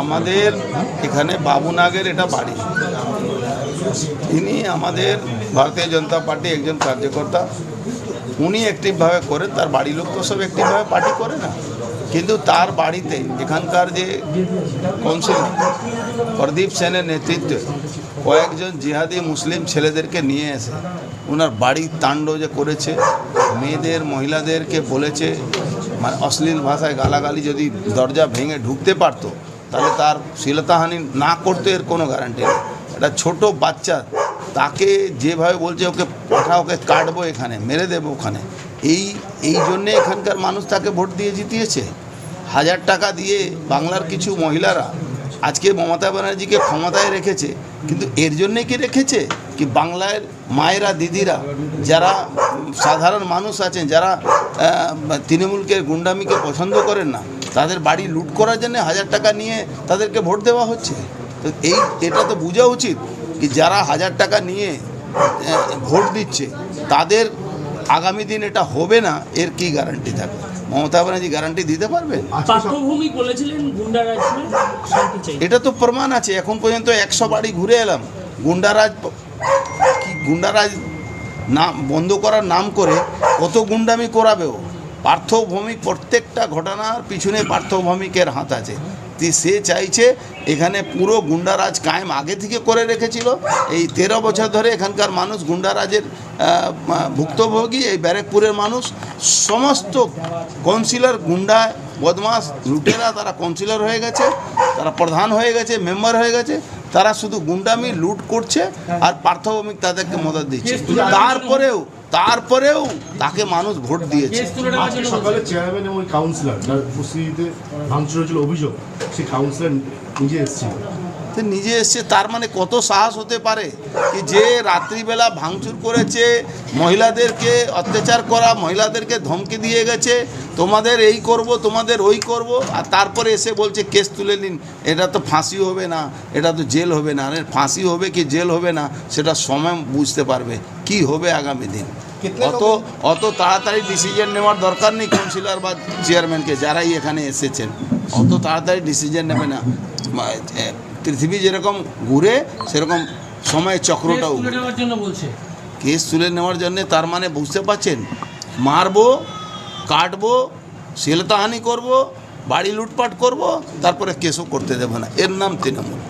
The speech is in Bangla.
আমাদের এখানে বাবুনাগের এটা বাড়ি। তিনি আমাদের ভারতীয় জনতা পার্টি একজন কার্যকর্তা। উনি অ্যাক্টিভভাবে করেন তার বাড়ির লোক তো সব অ্যাক্টিভভাবে পার্টি করে না। কিন্তু তার বাড়িতে এখানকার যে কাউন্সিলর প্রদীপ সেনের নেতৃত্বে কয়েকজন জিহাদি মুসলিম ছেলেদেরকে নিয়ে এসে ওনার বাড়ির তাণ্ড যে করেছে, মেয়েদের, মহিলাদেরকে বলেছে মানে অশ্লীল ভাষায় গালাগালি যদি দরজা ভেঙে ঢুকতে পারতো তাহলে তার শ্লীলতাহানি না করতে এর কোনো গ্যারান্টি নেই। একটা ছোট বাচ্চা, তাকে যেভাবে বলছে ওকে পাঠা ওকে কাটবো এখানে, মেরে দেবো ওখানে। এই এই জন্যে এখানকার মানুষ তাকে ভোট দিয়ে জিতিয়েছে। হাজার টাকা দিয়ে বাংলার কিছু মহিলারা আজকে মমতা ব্যানার্জিকে ক্ষমতায় রেখেছে, কিন্তু এর জন্যে কি রেখেছে? কি বাংলার মায়েরা, দিদিরা, যারা সাধারণ মানুষ আছেন, যারা তৃণমূলকে, গুন্ডামিকে পছন্দ করেন না তাদের বাড়ি লুট করার জন্য হাজার টাকা নিয়ে তাদেরকে ভোট দেওয়া হচ্ছে? তো এই এটা তো বোঝা উচিত কি যারা হাজার টাকা নিয়ে ভোট দিচ্ছে তাদের আগামী দিন এটা হবে না এর কি গ্যারান্টি থাকবে? মমতা ব্যানার্জি গ্যারান্টি দিতে পারবে? শান্তি চাই। এটা তো প্রমাণ আছে এখন পর্যন্ত একশো বাড়ি ঘুরে এলাম। গুন্ডারাজ কি গুন্ডারাজ নাম বন্ধ করার নাম করে কত গুন্ডামি করাবেও? পার্থভৌমিক প্রত্যেকটা ঘটনার পিছনে পার্থভৌমিকের হাত আছে। সে চাইছে এখানে পুরো গুন্ডারাজ কায়েম আগে থেকে করে রেখেছিল। এই তেরো বছর ধরে এখানকার মানুষ গুন্ডারাজের ভুক্তভোগী, এই ব্যারেকপুরের মানুষ। সমস্ত কাউন্সিলর গুন্ডা বদমাস লুটেরা তারা কাউন্সিলর হয়ে গেছে তারা প্রধান হয়ে গেছে মেম্বার হয়ে গেছে তারা শুধু গুন্ডামি লুট করছে আর পার্থভৌমিক তাদেরকে মদত দিচ্ছে। তারপরেও তারপরেও তাকে মানুষ ভোট দিয়েছে। আজকে সকালে চেয়ারম্যান এবং কাউন্সিলর ভাঙচুর হয়েছিল অভিযোগ সেই কাউন্সিলর নিজে এসেছিল। নিজে এসছে তার মানে কত সাহস হতে পারে কি যে রাত্রিবেলা ভাঙচুর করেছে মহিলাদেরকে অত্যাচার করা মহিলাদেরকে ধমকি দিয়ে গেছে তোমাদের এই করব তোমাদের ওই করব আর তারপরে এসে বলছে কেস তুলে নিন এটা তো ফাঁসি হবে না এটা তো জেল হবে না। আরে ফাঁসি হবে কি জেল হবে না সেটা সময় বুঝতে পারবে কি হবে আগামী দিন? অত অত তাড়াতাড়ি ডিসিশন নেওয়ার দরকার নেই কাউন্সিলর বা চেয়ারম্যানকে যারাই এখানে এসেছেন। অত তাড়াতাড়ি ডিসিশন নেবে না। পৃথিবী যেরকম ঘুরে সেরকম সময় চক্রটাও কেস তুলে নেওয়ার জন্য তার মানে বুঝতে পারছেন? মারবো কাটবো শিলতাহানি করব বাড়ি লুটপাট করব তারপরে কেসও করতে দেবো না। এর নাম তৃণমূল।